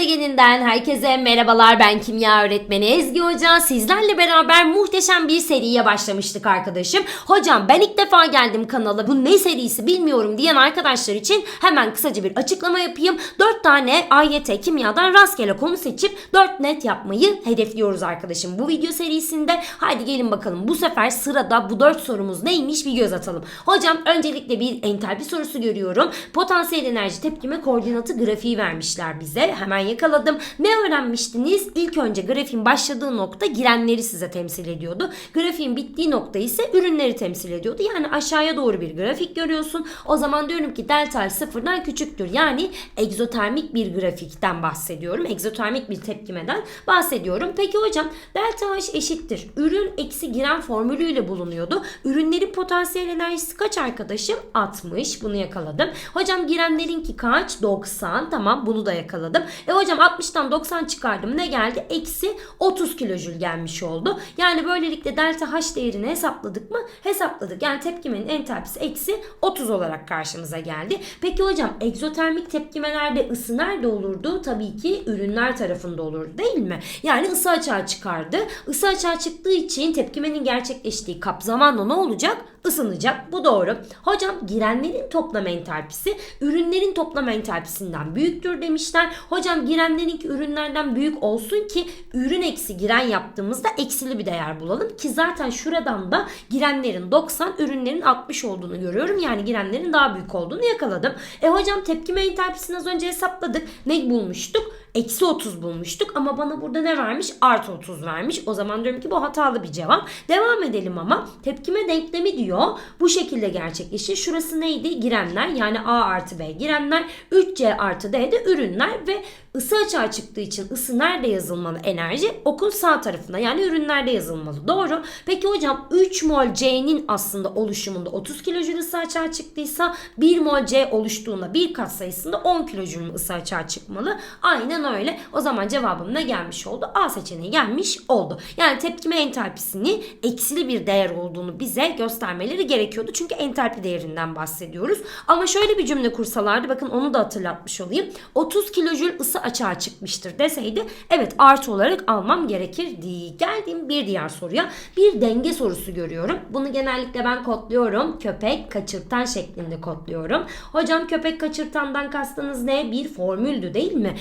gezegeninden herkese merhabalar. Ben kimya öğretmeni Ezgi Hoca. Sizlerle beraber muhteşem bir seriye başlamıştık arkadaşım. Hocam ben ilk defa geldim kanala. Bu ne serisi bilmiyorum diyen arkadaşlar için hemen kısaca bir açıklama yapayım. 4 tane AYT kimyadan rastgele konu seçip 4 net yapmayı hedefliyoruz arkadaşım. Bu video serisinde haydi gelin bakalım bu sefer sırada bu 4 sorumuz neymiş bir göz atalım. Hocam öncelikle bir entalpi sorusu görüyorum. Potansiyel enerji tepkime koordinatı grafiği vermişler bize. Hemen yakaladım. Ne öğrenmiştiniz? İlk önce grafiğin başladığı nokta girenleri size temsil ediyordu. Grafiğin bittiği nokta ise ürünleri temsil ediyordu. Yani aşağıya doğru bir grafik görüyorsun. O zaman diyorum ki delta sıfırdan küçüktür. Yani egzotermik bir grafikten bahsediyorum. Egzotermik bir tepkimeden bahsediyorum. Peki hocam delta H eşittir. Ürün eksi giren formülüyle bulunuyordu. Ürünlerin potansiyel enerjisi kaç arkadaşım? 60. Bunu yakaladım. Hocam girenlerinki kaç? 90. Tamam bunu da yakaladım. E hocam 60'tan 90 çıkardım. Ne geldi? Eksi 30 kilojül gelmiş oldu. Yani böylelikle delta H değerini hesapladık mı? Hesapladık. Yani tepkimenin entalpisi eksi 30 olarak karşımıza geldi. Peki hocam egzotermik tepkimelerde ısı nerede olurdu? Tabii ki ürünler tarafında olurdu değil mi? Yani ısı açığa çıkardı. Isı açığa çıktığı için tepkimenin gerçekleştiği kap zamanla ne olacak? Isınacak. Bu doğru. Hocam girenlerin toplam entalpisi ürünlerin toplam entalpisinden büyüktür demişler. Hocam girenlerinki ürünlerden büyük olsun ki ürün eksi giren yaptığımızda eksili bir değer bulalım. Ki zaten şuradan da girenlerin 90 ürünlerin 60 olduğunu görüyorum. Yani girenlerin daha büyük olduğunu yakaladım. E hocam tepkime entalpisini az önce hesapladık. Ne bulmuştuk? Eksi 30 bulmuştuk ama bana burada ne vermiş? Artı 30 vermiş. O zaman diyorum ki bu hatalı bir cevap. Devam edelim ama tepkime denklemi diyor. Bu şekilde gerçekleşir. Şurası neydi? Girenler yani A artı B girenler. 3C artı D de ürünler ve ısı açığa çıktığı için ısı nerede yazılmalı enerji? Okun sağ tarafında yani ürünlerde yazılmalı. Doğru. Peki hocam 3 mol C'nin aslında oluşumunda 30 kilojül ısı açığa çıktıysa 1 mol C oluştuğunda bir kat sayısında 10 kilojül ısı açığa çıkmalı. Aynen öyle. O zaman cevabım ne gelmiş oldu? A seçeneği gelmiş oldu. Yani tepkime entalpisini eksili bir değer olduğunu bize göstermeleri gerekiyordu. Çünkü entalpi değerinden bahsediyoruz. Ama şöyle bir cümle kursalardı bakın onu da hatırlatmış olayım. 30 kilojül ısı açığa çıkmıştır deseydi evet artı olarak almam gerekirdi. Geldiğim bir diğer soruya bir denge sorusu görüyorum. Bunu genellikle ben kodluyorum. Köpek kaçırtan şeklinde kodluyorum. Hocam köpek kaçırtandan kastınız ne? Bir formüldü değil mi?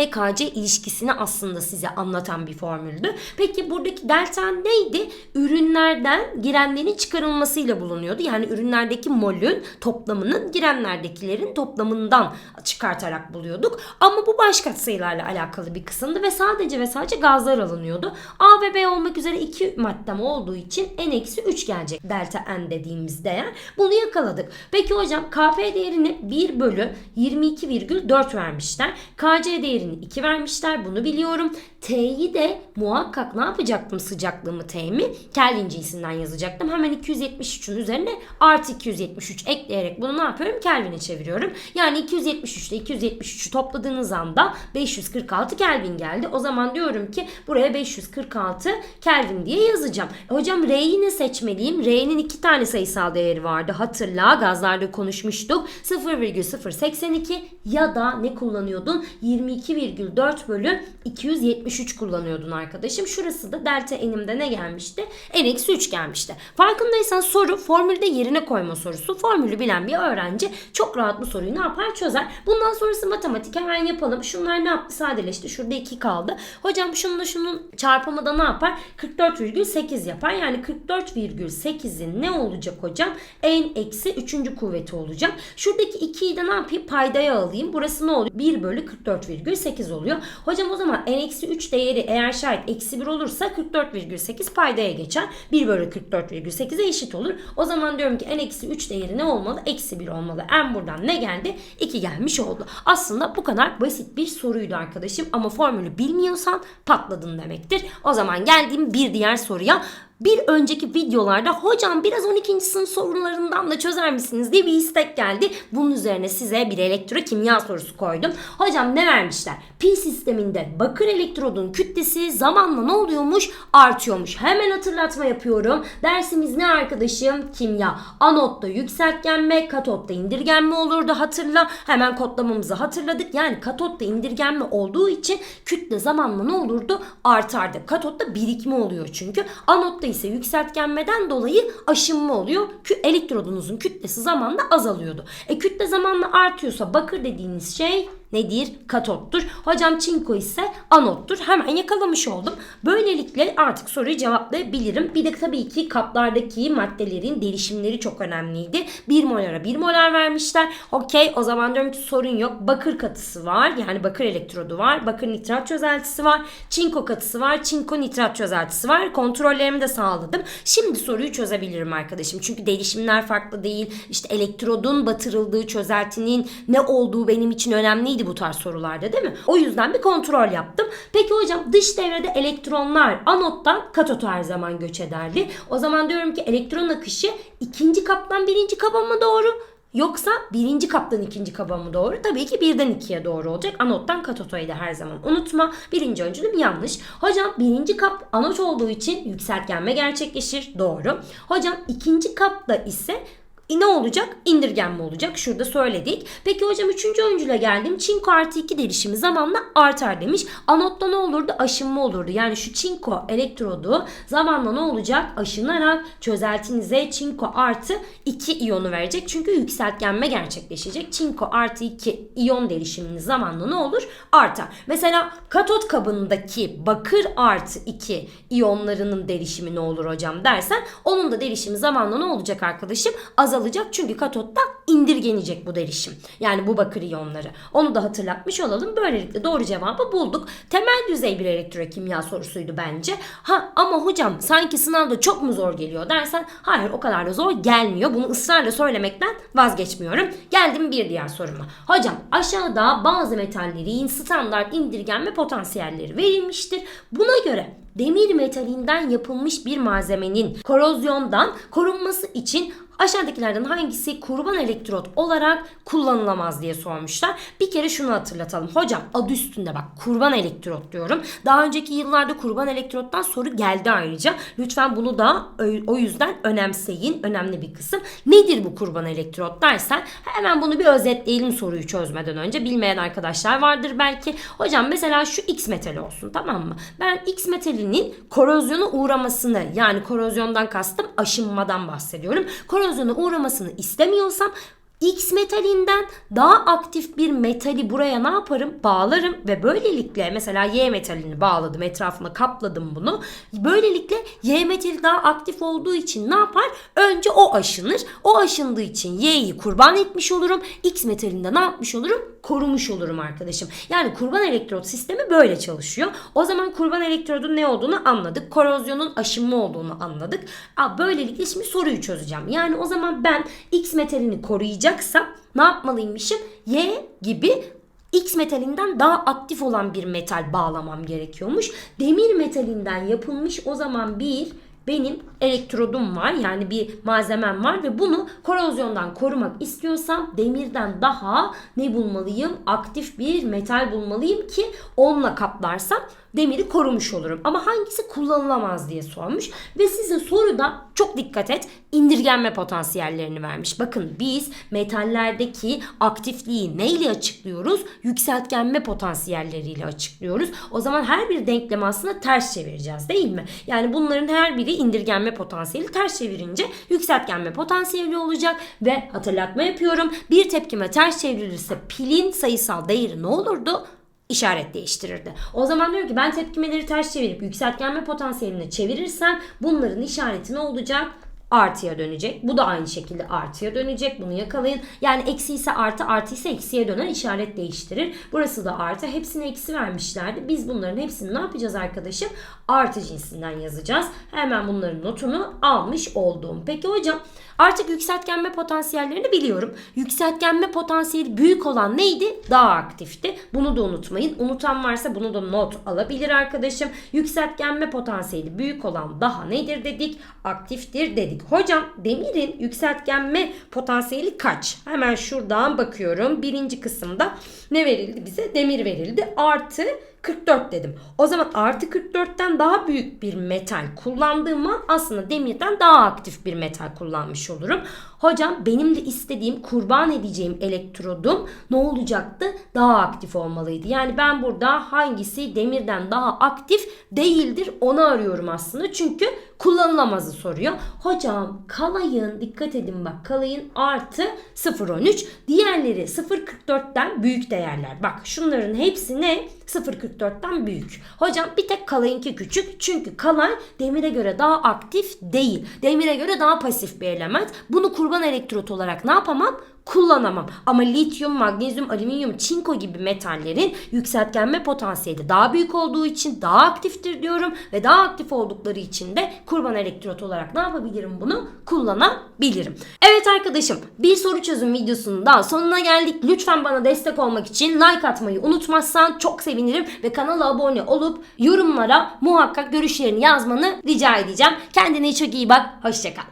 KP-KC ilişkisini aslında size anlatan bir formüldü. Peki buradaki delta neydi? Ürünlerden girenlerin çıkarılmasıyla bulunuyordu. Yani ürünlerdeki molün toplamının girenlerdekilerin toplamından çıkartarak buluyorduk. Ama bu başka sayılarla alakalı bir kısımdı ve sadece ve sadece gazlar alınıyordu. A ve B olmak üzere iki maddem olduğu için n-3 gelecek delta n dediğimiz değer. Bunu yakaladık. Peki hocam Kp değerini 1 bölü 22,4 vermişler. Kc değerini 2 vermişler. Bunu biliyorum. T'yi de muhakkak ne yapacaktım sıcaklığımı T'mi? Kelvin cinsinden yazacaktım. Hemen 273'ün üzerine artı 273 ekleyerek bunu ne yapıyorum? Kelvin'e çeviriyorum. Yani 273 ile 273'ü topladığınız anda 546 Kelvin geldi. O zaman diyorum ki buraya 546 Kelvin diye yazacağım. E hocam R'yi ne seçmeliyim? R'nin iki tane sayısal değeri vardı. Hatırla gazlarda konuşmuştuk. 0,082 ya da ne kullanıyordun? 22,4 bölü 273 kullanıyordun arkadaşım. Şurası da delta n'imde ne gelmişti? n-3 gelmişti. Farkındaysan soru formülde yerine koyma sorusu. Formülü bilen bir öğrenci çok rahat bu soruyu ne yapar çözer. Bundan sonrası matematik hemen yapalım. Şunlar ne yaptı? Sadeleşti. Şurada 2 kaldı. Hocam şununla şunun çarpımı da ne yapar? 44,8 yapar. Yani 44,8'in ne olacak hocam? n eksi 3. kuvveti olacak. Şuradaki 2'yi de ne yapayım? Paydaya alayım. Burası ne oluyor? 1 bölü 44,8 oluyor. Hocam o zaman n eksi 3 değeri eğer şayet eksi 1 olursa 44,8 paydaya geçer. 1 bölü 44,8'e eşit olur. O zaman diyorum ki n eksi 3 değeri ne olmalı? Eksi 1 olmalı. n buradan ne geldi? 2 gelmiş oldu. Aslında bu kadar basit bir soruydu arkadaşım. Ama formülü bilmiyorsan patladın demektir. O zaman geldiğim bir diğer soruya bir önceki videolarda hocam biraz 12. sınıf sorularından da çözer misiniz diye bir istek geldi. Bunun üzerine size bir elektrokimya sorusu koydum. Hocam ne vermişler? Pil sisteminde bakır elektrodun kütlesi zamanla ne oluyormuş? Artıyormuş. Hemen hatırlatma yapıyorum. Dersimiz ne arkadaşım? Kimya. Anotta yükseltgenme, katotta indirgenme olurdu hatırla. Hemen kodlamamızı hatırladık. Yani katotta indirgenme olduğu için kütle zamanla ne olurdu? Artardı. Katotta birikme oluyor çünkü. Anotta ise yükseltgenmeden dolayı aşınma oluyor. Kü elektrodunuzun kütlesi zamanla azalıyordu. E kütle zamanla artıyorsa bakır dediğiniz şey nedir? Katottur. Hocam çinko ise anottur. Hemen yakalamış oldum. Böylelikle artık soruyu cevaplayabilirim. Bir de tabii ki kaplardaki maddelerin değişimleri çok önemliydi. 1 molara 1 molar vermişler. Okey o zaman diyorum ki sorun yok. Bakır katısı var. Yani bakır elektrodu var. Bakır nitrat çözeltisi var. Çinko katısı var. Çinko nitrat çözeltisi var. Kontrollerimi de sağladım. Şimdi soruyu çözebilirim arkadaşım. Çünkü değişimler farklı değil. İşte elektrodun batırıldığı çözeltinin ne olduğu benim için önemliydi bu tarz sorularda değil mi? O yüzden bir kontrol yaptım. Peki hocam dış devrede elektronlar anottan katota her zaman göç ederdi. O zaman diyorum ki elektron akışı ikinci kaptan birinci kaba mı doğru? Yoksa birinci kaptan ikinci kaba mı doğru? Tabii ki birden ikiye doğru olacak. Anottan katotaydı her zaman. Unutma. Birinci öncülüm yanlış. Hocam birinci kap anot olduğu için yükseltgenme gerçekleşir. Doğru. Hocam ikinci kapta ise ne olacak? İndirgenme olacak. Şurada söyledik. Peki hocam üçüncü öncüle geldim. Çinko artı 2 derişimi zamanla artar demiş. Anotta ne olurdu? Aşınma olurdu. Yani şu çinko elektrodu zamanla ne olacak? Aşınarak çözeltinize çinko artı 2 iyonu verecek. Çünkü yükseltgenme gerçekleşecek. Çinko artı 2 iyon derişiminiz zamanla ne olur? Artar. Mesela katot kabındaki bakır artı 2 iyonlarının derişimi ne olur hocam dersen onun da derişimi zamanla ne olacak arkadaşım? Azalacak çünkü katotta indirgenecek bu derişim. Yani bu bakır iyonları. Onu da hatırlatmış olalım. Böylelikle doğru cevabı bulduk. Temel düzey bir elektrokimya sorusuydu bence. Ha ama hocam sanki sınavda çok mu zor geliyor dersen hayır o kadar da zor gelmiyor. Bunu ısrarla söylemekten vazgeçmiyorum. Geldim bir diğer soruma. Hocam aşağıda bazı metallerin standart indirgenme potansiyelleri verilmiştir. Buna göre demir metalinden yapılmış bir malzemenin korozyondan korunması için aşağıdakilerden hangisi kurban elektrot olarak kullanılamaz diye sormuşlar. Bir kere şunu hatırlatalım. Hocam adı üstünde bak kurban elektrot diyorum. Daha önceki yıllarda kurban elektrottan soru geldi ayrıca. Lütfen bunu da o yüzden önemseyin. Önemli bir kısım. Nedir bu kurban elektrot dersen hemen bunu bir özetleyelim soruyu çözmeden önce. Bilmeyen arkadaşlar vardır belki. Hocam mesela şu X metali olsun tamam mı? Ben X metalinin korozyona uğramasını yani korozyondan kastım aşınmadan bahsediyorum. Korozyon korozyona uğramasını istemiyorsam X metalinden daha aktif bir metali buraya ne yaparım? Bağlarım ve böylelikle mesela Y metalini bağladım etrafına kapladım bunu. Böylelikle Y metali daha aktif olduğu için ne yapar? Önce o aşınır. O aşındığı için Y'yi kurban etmiş olurum. X metalinde ne yapmış olurum? Korumuş olurum arkadaşım. Yani kurban elektrot sistemi böyle çalışıyor. O zaman kurban elektrodun ne olduğunu anladık. Korozyonun aşınma olduğunu anladık. Böylelikle şimdi soruyu çözeceğim. Yani o zaman ben X metalini koruyacağım yapacaksam ne yapmalıymışım? Y gibi X metalinden daha aktif olan bir metal bağlamam gerekiyormuş. Demir metalinden yapılmış o zaman bir benim elektrodum var yani bir malzemem var ve bunu korozyondan korumak istiyorsam demirden daha ne bulmalıyım? Aktif bir metal bulmalıyım ki onunla kaplarsam demiri korumuş olurum. Ama hangisi kullanılamaz diye sormuş ve size soruda çok dikkat et indirgenme potansiyellerini vermiş. Bakın biz metallerdeki aktifliği neyle açıklıyoruz? Yükseltgenme potansiyelleriyle açıklıyoruz. O zaman her bir denklemi aslında ters çevireceğiz değil mi? Yani bunların her biri indirgenme potansiyeli ters çevirince yükseltgenme potansiyeli olacak ve hatırlatma yapıyorum. Bir tepkime ters çevrilirse pilin sayısal değeri ne olurdu? işaret değiştirirdi. O zaman diyor ki ben tepkimeleri ters çevirip yükseltgenme potansiyeline çevirirsem bunların işareti ne olacak? Artıya dönecek. Bu da aynı şekilde artıya dönecek. Bunu yakalayın. Yani eksi ise artı, artı ise eksiye döner işaret değiştirir. Burası da artı. Hepsine eksi vermişlerdi. Biz bunların hepsini ne yapacağız arkadaşım? Artı cinsinden yazacağız. Hemen bunların notunu almış oldum. Peki hocam artık yükseltgenme potansiyellerini biliyorum. Yükseltgenme potansiyeli büyük olan neydi? Daha aktifti. Bunu da unutmayın. Unutan varsa bunu da not alabilir arkadaşım. Yükseltgenme potansiyeli büyük olan daha nedir dedik? Aktiftir dedik. Hocam demirin yükseltgenme potansiyeli kaç? Hemen şuradan bakıyorum. Birinci kısımda ne verildi bize? Demir verildi. Artı 44 dedim. O zaman artı 44'ten daha büyük bir metal kullandığım an aslında demirden daha aktif bir metal kullanmış olurum. Hocam benim de istediğim kurban edeceğim elektrodum ne olacaktı? Daha aktif olmalıydı. Yani ben burada hangisi demirden daha aktif değildir onu arıyorum aslında. Çünkü kullanılamazı soruyor. Hocam kalayın dikkat edin bak kalayın artı 0.13 diğerleri 0.44'ten büyük değerler. Bak şunların hepsi ne? 0.44'ten büyük. Hocam bir tek kalayınki küçük. Çünkü kalay demire göre daha aktif değil. Demire göre daha pasif bir element. Bunu kurban elektrot olarak ne yapamam? Kullanamam. Ama lityum, magnezyum, alüminyum, çinko gibi metallerin yükseltgenme potansiyeli daha büyük olduğu için daha aktiftir diyorum ve daha aktif oldukları için de kurban elektrot olarak ne yapabilirim bunu? Kullanabilirim. Evet arkadaşım bir soru çözüm videosunun daha sonuna geldik. Lütfen bana destek olmak için like atmayı unutmazsan çok sevinirim ve kanala abone olup yorumlara muhakkak görüşlerini yazmanı rica edeceğim. Kendine çok iyi bak. Hoşçakal.